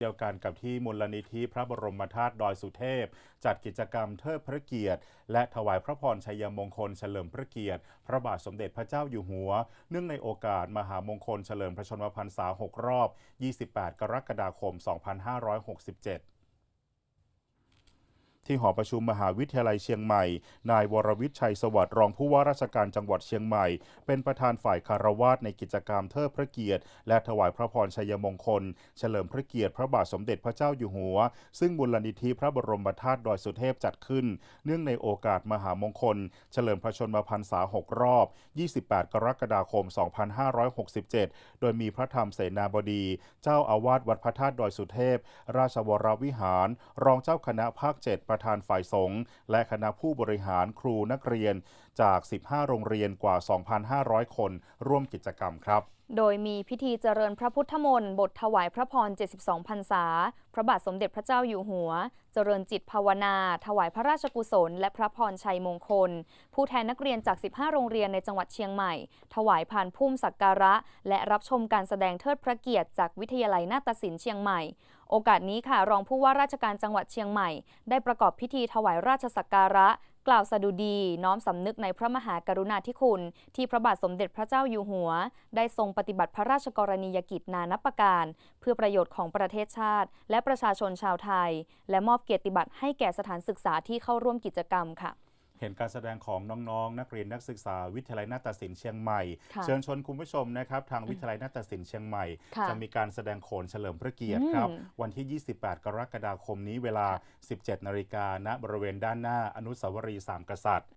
เดียวกันกับที่มูลนิธิพระบรมธาตุดอยสุเทพ จัดกิจกรรมเทิดพระเกียรติ และถวายพระพรชัยมงคลเฉลิมพระเกียรติ พระบาทสมเด็จพระเจ้าอยู่หัว เนื่องในโอกาสมหามงคลเฉลิมพระชนมพรรษา 6 รอบ 28 กรกฎาคม 2567 ที่หอประชุมมหาวิทยาลัยเชียงใหม่ นายวรวิทย์ชัยสวัสดิ์รองผู้ว่าราชการจังหวัดเชียงใหม่ เป็นประธานฝ่ายคารวาสในกิจกรรมเทิดพระเกียรติ และถวายพระพรชัยมงคล เฉลิมพระเกียรติพระบาทสมเด็จพระเจ้าอยู่หัว ซึ่งมูลนิธิพระบรมธาตุดอยสุเทพจัดขึ้น เนื่องในโอกาสมหามงคล เฉลิมพระชนมพรรษา 6 รอบ 28 กรกฎาคม 2567 โดยมีพระธรรมเสนาบดี เจ้าอาวาสวัดพระธาตุดอยสุเทพ ราชวรวิหาร รองเจ้าคณะภาค 7ประธานฝ่ายสงฆ์และคณะผู้บริหารครูนักเรียน จาก 15 โรงเรียนกว่า 2,500 คน ร่วมกิจกรรมครับ โดยมีพิธีเจริญพระพุทธมนต์บทถวายพระพร 72 พรรษา พระบาทสมเด็จพระเจ้าอยู่หัว เจริญจิตภาวนา ถวายพระราชกุศล และพระพรชัยมงคล ผู้แทนนักเรียนจาก 15 โรงเรียนในจังหวัดเชียงใหม่ ถวายผ่านพุ่มสักการะ และรับชมการแสดงเทิดพระเกียรติจากวิทยาลัยนาฏศิลป์เชียงใหม่ โอกาสนี้ค่ะรองผู้ว่าราชการจังหวัดเชียงใหม่ ได้ประกอบพิธีถวายราชสักการะ กล่าวสดุดีน้อมสำนึกในพระมหากรุณาธิคุณ ที่พระบาทสมเด็จพระเจ้าอยู่หัว ได้ทรงปฏิบัติพระราชกรณียกิจนานับประการ เพื่อประโยชน์ของประเทศชาติ และประชาชนชาวไทย และมอบเกียรติบัตรให้แก่สถานศึกษาที่เข้าร่วมกิจกรรมค่ะ เห็นการแสดงของน้องๆ นักเรียนนักศึกษา วิทยาลัยนาฏศิลป์เชียงใหม่ค่ะเชิญชวนคุณผู้ชมนะครับทางวิทยาลัยนาฏศิลป์เชียงใหม่ค่ะจะมีการแสดงโขนเฉลิมพระเกียรติอืมครับวันที่ 28 กรกฎาคมนี้เวลา 17 นาฬิกาณบริเวณด้านหน้าอนุสาวรีย์สามกษัตริย์